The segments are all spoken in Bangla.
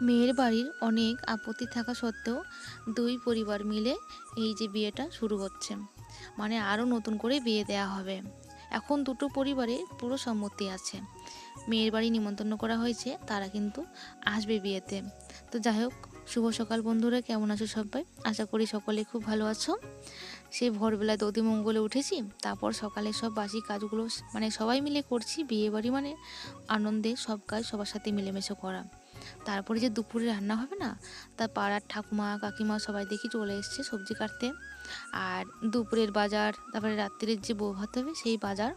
মেয়ের বাড়ির অনেক আপত্তি থাকা সত্ত্বেও দুই পরিবার মিলে এই যে বিয়েটা শুরু হচ্ছে। মানে আরও নতুন করে বিয়ে দেয়া হবে। এখন দুটো পরিবারে পুরো সম্মতি আছে। মেয়ের বাড়ি নিমন্ত্রণ করা হয়েছে, তারা কিন্তু আসবে বিয়েতে। তো যাই হোক, শুভ সকাল বন্ধুরা, কেমন আছো সবাই? আশা করি সকলে খুব ভালো আছো। সেই ভোরবেলায় দধি মঙ্গলে উঠেছি, তারপর সকালে সব বাসি কাজগুলো মানে সবাই মিলে করছি, বিয়ে বাড়ি মানে আনন্দে সব কাজ সবার সাথে মিলেমিশে করা। তারপরে যে দুপুরে রান্না হবে না তার পাড়ার ঠাকুমা, কাকিমা সবাই দেখি চলে এসছে সবজি কাটতে। আর দুপুরের বাজার, তারপরে রাত্রির যে বউ ভাত হবে সেই বাজার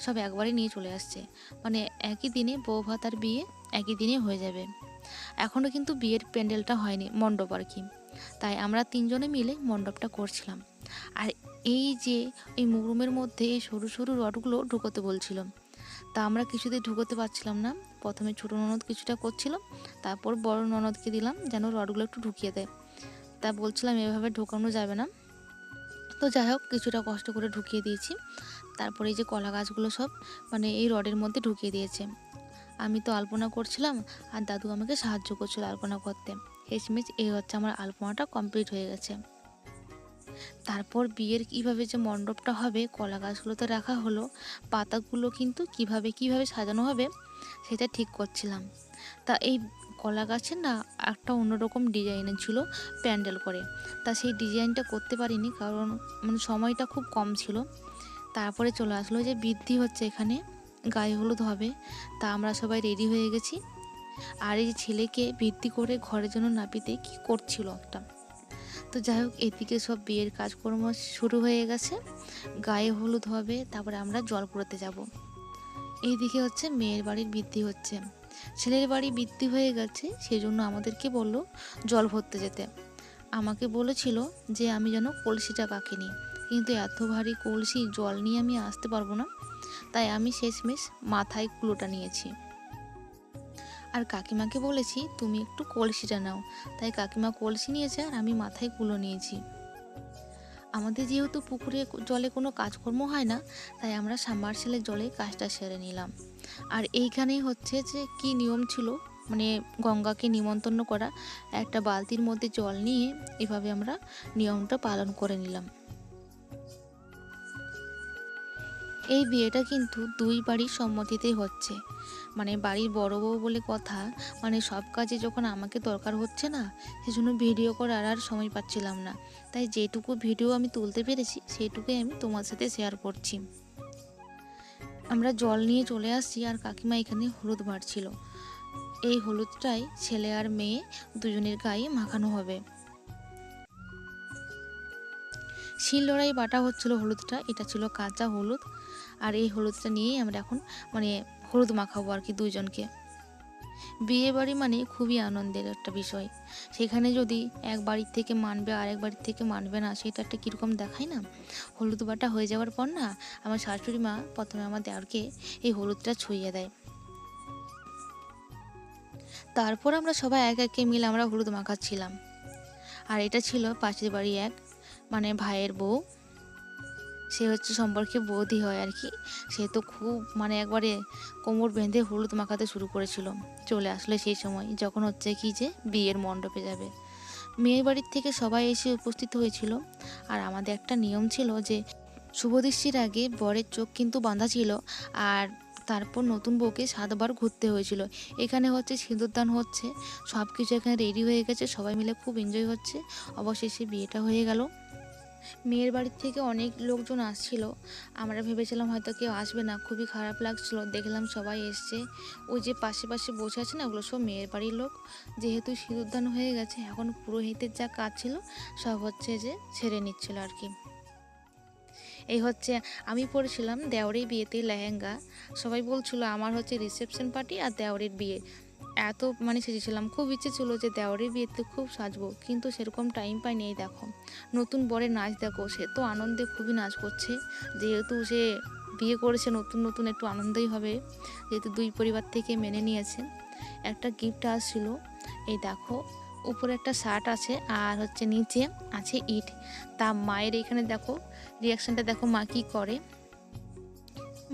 সব একবারে নিয়ে চলে আসছে। মানে একই দিনে বউ ভাত আর বিয়ে একই দিনে হয়ে যাবে। এখনও কিন্তু বিয়ের প্যান্ডেলটা হয়নি, মণ্ডপ আর কি। তাই আমরা তিনজনে মিলে মণ্ডপটা করছিলাম। আর এই যে এই মুরুমের মধ্যে এই সরু সরু রডগুলো ঢুকোতে বলছিল, তা আমরা কিছুতেই ঢুকোতে পারছিলাম না। প্রথমে ছোটো ননদ কিছুটা করছিল, তারপর বড় ননদকে দিলাম যেন রডগুলো একটু ঢুকিয়ে দেয়। তা বলছিলাম, এভাবে ঢোকানো যাবে না। তো যাই হোক, কিছুটা কষ্ট করে ঢুকিয়ে দিয়েছি। তারপরে এই যে কলা গাছগুলো সব মানে এই রডের মধ্যে ঢুকিয়ে দিয়েছে। আমি তো আলপনা করছিলাম, আর দাদু আমাকে সাহায্য করছিল আলপনা করতে। শেষমেশ এই হচ্ছে আমার আলপনাটা কমপ্লিট হয়ে গেছে। তারপর বিয়ের কীভাবে যে মণ্ডপটা হবে, কলা গাছগুলোতে রাখা হলো, পাতাগুলো কিন্তু কীভাবে কীভাবে সাজানো হবে সেটা ঠিক করছিলাম। তা এই কলা গাছের না একটা অন্যরকম ডিজাইনের ছিল প্যান্ডেল করে। তা সেই ডিজাইনটা করতে পারিনি কারণ মানে সময়টা খুব কম ছিল। তারপরে চলে আসলো যে বৃদ্ধি হচ্ছে এখানে, গায়ে হলুদ হবে। তা আমরা সবাই রেডি হয়ে গেছি। আর এই ছেলেকে ভিত্তি করে ঘরের জন্য নাপিতে কি করছিল একটা। তো যাই হোক, এদিকে সব বিয়ের কাজকর্ম শুরু হয়ে গেছে। গায়ে হলুদ হবে, তারপরে আমরা জল পুরোতে যাব। এইদিকে হচ্ছে মেয়ের বাড়ির বৃদ্ধি হচ্ছে। ছেলের বাড়ি বৃদ্ধি হয়ে গেছে সেই জন্য আমাদেরকে বলল জল ভরতে যেতে। আমাকে বলেছিল যে আমি যেন কলসিটা কাকিনি কিন্তু এত ভারী কলসি, জল নিয়ে আমি আসতে পারব না। তাই আমি শেষমেশ মাথায় কুলোটা নিয়েছি। আর কাকিমাকে বলেছি, তুমি একটু কলসিটা নাও। তাই কাকিমা কলসি নিয়েছে আর আমি মাথায় কুলো নিয়েছি। আমাদের যেহেতু পুকুরে জলে কোনো কাজকর্ম হয় না, তাই আমরা সামারসেলের জলে কাজটা সেরে নিলাম। আর এইখানেই হচ্ছে যে কি নিয়ম ছিল মানে গঙ্গাকে নিমন্ত্রণ করা, একটা বালতির মধ্যে জল নিয়ে এভাবে আমরা নিয়মটা পালন করে নিলাম। এই বিয়েটা কিন্তু দুই বাড়ির সম্মতিতেই হচ্ছে। মানে বাড়ির বড় বউ বলে কথা মানে সব কাজে যখন আমাকে দরকার হচ্ছে না, সেজন্য ভিডিও করার আর সময় পাচ্ছিলাম না। তাই যেটুকু ভিডিও আমি তুলতে পেরেছি, সেটুকুই আমি তোমার সাথে শেয়ার করছি। আমরা জল নিয়ে চলে আসছি আর কাকিমা এখানে হলুদ বাড়ছিল। এই হলুদটাই ছেলে আর মেয়ে দুজনের গায়ে মাখানো হবে। শিল লড়াই বাটা হচ্ছিল হলুদটা, এটা ছিল কাঁচা হলুদ। আর এই হলুদটা নিয়েই আমরা এখন মানে হলুদ মাখাবো আর কি দুইজনকে। বিয়ে বাড়ি মানে খুবই আনন্দের একটা বিষয়। সেখানে যদি এক বাড়ির থেকে মানবে আর এক বাড়ির থেকে মানবে না, সেটা একটা কীরকম দেখায় না? হলুদ বাটা হয়ে যাওয়ার পর না, আমার শাশুড়ি মা প্রথমে আমার দেওরকে এই হলুদটা ছুঁয়ে দেয়। তারপর আমরা সবাই এক একে মিলে আমরা হলুদ মাখাচ্ছিলাম। আর এটা ছিল পাশের বাড়ি এক মানে ভাইয়ের বউ। সে হচ্ছে সম্পর্কে বৌদি হয় আর কি। সে তো খুব মানে একবারে কোমর বেঁধে হলুদ মাখাতে শুরু করেছিল। চলে আসলে সেই সময়, যখন হচ্ছে কি যে বিয়ের মণ্ডপে যাবে। মেয়ের বাড়ির থেকে সবাই এসে উপস্থিত হয়েছিল। আর আমাদের একটা নিয়ম ছিল যে শুভদৃষ্টির আগে বরের চোখ কিন্তু বাঁধা ছিল আর তারপর নতুন বউকে সাতবার ঘুরতে হয়েছিল। এখানে হচ্ছে সিঁদুরদান হচ্ছে সব কিছু এখানে রেডি হয়ে গেছে, সবাই মিলে খুব এনজয় হচ্ছে। অবশেষে বিয়েটা হয়ে গেল। মেয়ের বাড়ির থেকে অনেক লোকজন আসছিল। আমরা ভেবেছিলাম হয়তো কেউ আসবে না, খুবই খারাপ লাগছিল। দেখলাম সবাই এসছে। ওই যে পাশে পাশে বসে আছে না, ওগুলো সব মেয়ের বাড়ির লোক। যেহেতু সিঁদুরদান হয়ে গেছে, এখন পুরোহিতের যা কাজ ছিল, সব হচ্ছে যে ছেড়ে নিচ্ছিল আর কি। এই হচ্ছে, আমি পড়েছিলাম দেওরের বিয়েতে লেহেঙ্গা। সবাই বলছিল, আমার হচ্ছে রিসেপশন পার্টি আর দেওরের বিয়ে। এত মানে সেজেছিলাম। খুব ইচ্ছে ছিল যে দেওরের বিয়েতে খুব সাজবো, কিন্তু সেরকম টাইম পাইনি এই দেখো। নতুন বরের নাচ দেখো, সে তো আনন্দে খুবই নাচ করছে। যেহেতু সে বিয়ে করেছে নতুন নতুন একটু আনন্দই হবে। যেহেতু দুই পরিবার থেকে মেনে নিয়েছে। একটা গিফট আসছিল, এই দেখো, উপরে একটা শার্ট আছে আর হচ্ছে নিচে আছে ইট। তা মায়ের এখানে দেখো রিয়াকশানটা দেখো মা কী করে।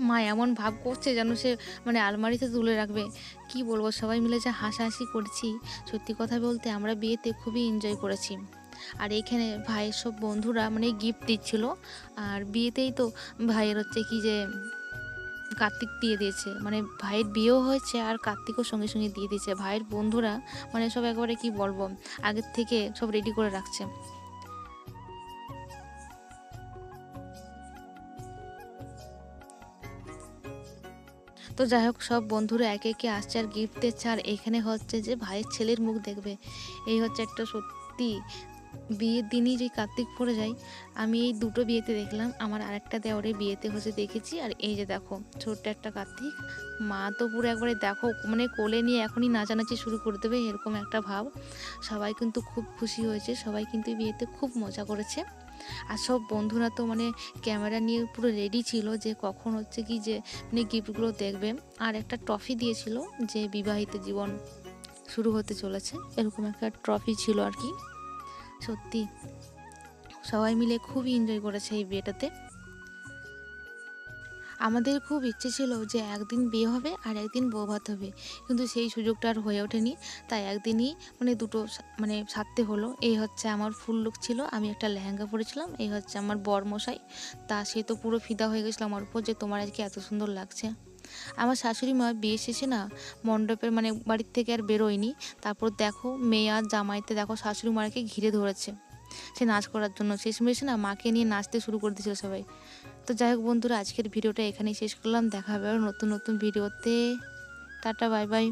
মা এমন ভাব করছে যেন সে মানে আলমারিতে তুলে রাখবে। কি বলব, সবাই মিলে যা হাসাহাসি করছি, সত্যি কথা বলতে আমরা বিয়েতে খুবই এনজয় করেছি। আর এখানে ভাইয়ের সব বন্ধুরা মানে গিফট দিচ্ছিল। আর বিয়েতেই তো ভাইয়ের হচ্ছে কি যে কার্তিক দিয়ে দিয়েছে। মানে ভাইয়ের বিয়েও হয়েছে আর কার্তিকও সঙ্গে সঙ্গে দিয়ে দিয়েছে। ভাইয়ের বন্ধুরা মানে সব একবারে কি বলব, আগের থেকে সব রেডি করে রাখছে। তো যাই হোক সব বন্ধুরা একে একে আসছে আর গিফট দিচ্ছে। আর এখানে হচ্ছে যে ভাইয়ের ছেলের মুখ দেখবে। এই হচ্ছে একটা সত্যি বিয়ের দিনই যে কার্তিক পড়ে যায়। আমি এই দুটো বিয়েতে দেখলাম। আমার আরেকটা দেওয়ারে বিয়েতে হচ্ছে দেখেছি। আর এই যে দেখো, ছোট্ট একটা কার্তিক। মা তো পুরো একবারে দেখো মানে কোলে নিয়ে এখনই নাচানাচি শুরু করে দেবে, এরকম একটা ভাব। সবাই কিন্তু খুব খুশি হয়েছে। সবাই কিন্তু বিয়েতে খুব মজা করেছে। আর সব বন্ধুরা তো মানে ক্যামেরা নিয়ে পুরো রেডি ছিল যে কখন হচ্ছে কি যে মানে গিফটগুলো দেখবে। আর একটা ট্রফি দিয়েছিল যে বিবাহিত জীবন শুরু হতে চলেছে। এরকম একটা ট্রফি ছিল আর কি। সত্যি সবাই মিলে খুবই এনজয় করেছে এই বিয়েটাতে। আমাদের খুব ইচ্ছে ছিল যে একদিন বিয়ে হবে আর একদিন বৌভাত হবে। কিন্তু সেই সুযোগটা আর হয়ে ওঠেনি। তাই একদিনই মানে দুটো মানে সারতে হলো। এই হচ্ছে আমার ফুল লুক ছিল। আমি একটা লেহেঙ্গা পরেছিলাম। এই হচ্ছে আমার বর মশাই তা সে তো পুরো ফিদা হয়ে গেছিল আমার উপর যে তোমার আজকে এত সুন্দর লাগছে। আমার শাশুড়ি মা বিয়ে শেষে না মণ্ডপের মানে বাড়ির থেকে আর বেরোয়নি। তারপর দেখো মেয়ে আর জামাইতে দেখো শাশুড়ি মাকে ঘিরে ধরেছে। সে নাচ করার জন্য। শেষ মেশে না মাকে নিয়ে নাচতে শুরু করে দিয়েছিল সবাই। তো যাই হোক বন্ধুরা, আজকের ভিডিওটা এখানেই শেষ করলাম। দেখা হবে নতুন নতুন ভিডিওতে। Tata, bye bye.